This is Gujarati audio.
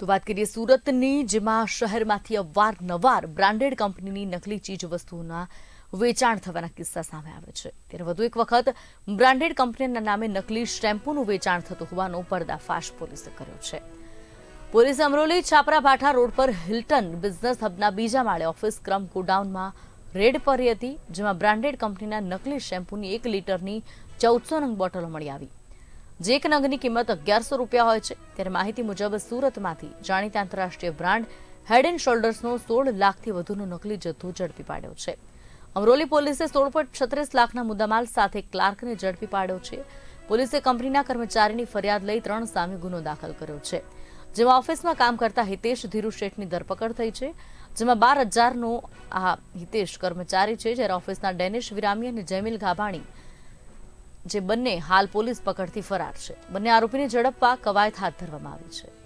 તો વાત કરીએ સુરતની, જેમાં શહેરમાંથી અવારનવાર બ્રાન્ડેડ કંપનીની નકલી ચીજ વસ્તુઓના વેચાણ થવાના કિસ્સા સામે આવે છે. ત્યારે વધુ એક વખત બ્રાન્ડેડ કંપનીના નામે નકલી શેમ્પૂનું વેચાણ થતું હોવાનો પર્દાફાશ પોલીસે કર્યો છે. પોલીસે અમરોલી છાપરા ભાઠા રોડ પર હિલ્ટન બિઝનેસ હબના બીજા માળે ઓફિસ ક્રમ ગોડાઉનમાં રેડ પડી હતી, જેમાં બ્રાન્ડેડ કંપનીના નકલી શેમ્પૂની એક લીટરની ચૌદસો નંગ બોટલો મળી આવી. જે એક નગની કિંમત અગિયારસો રૂપિયા હોય છે. ત્યારે માહિતી મુજબ સુરતમાંથી જાણીતા આંતરરાષ્ટ્રીય બ્રાન્ડ હેડ એન્ડ શોલ્ડર્સનો સોળ લાખથી વધુનો નકલી જથ્થો ઝડપી પાડ્યો છે. અમરોલી પોલીસે સોળ પોઈન્ટ છત્રીસ લાખના મુદ્દામાલ સાથે ક્લાર્કને ઝડપી પાડ્યો છે. પોલીસે કંપનીના કર્મચારીની ફરિયાદ લઈ ત્રણ સામે ગુનો દાખલ કર્યો છે. જેમાં ઓફિસમાં કામ કરતા હિતેશ ધીરુ શેઠની ધરપકડ થઈ છે, જેમાં બાર હજારનો આ હિતેશ કર્મચારી છે. જ્યારે ઓફિસના ડેનિશ વિરામી અને જયમિલ ગાભાણી જે બંને હાલ પોલીસ પકડથી ફરાર છે. બંને આરોપીને ઝડપવા કવાયત હાથ ધરવામાં આવી છે.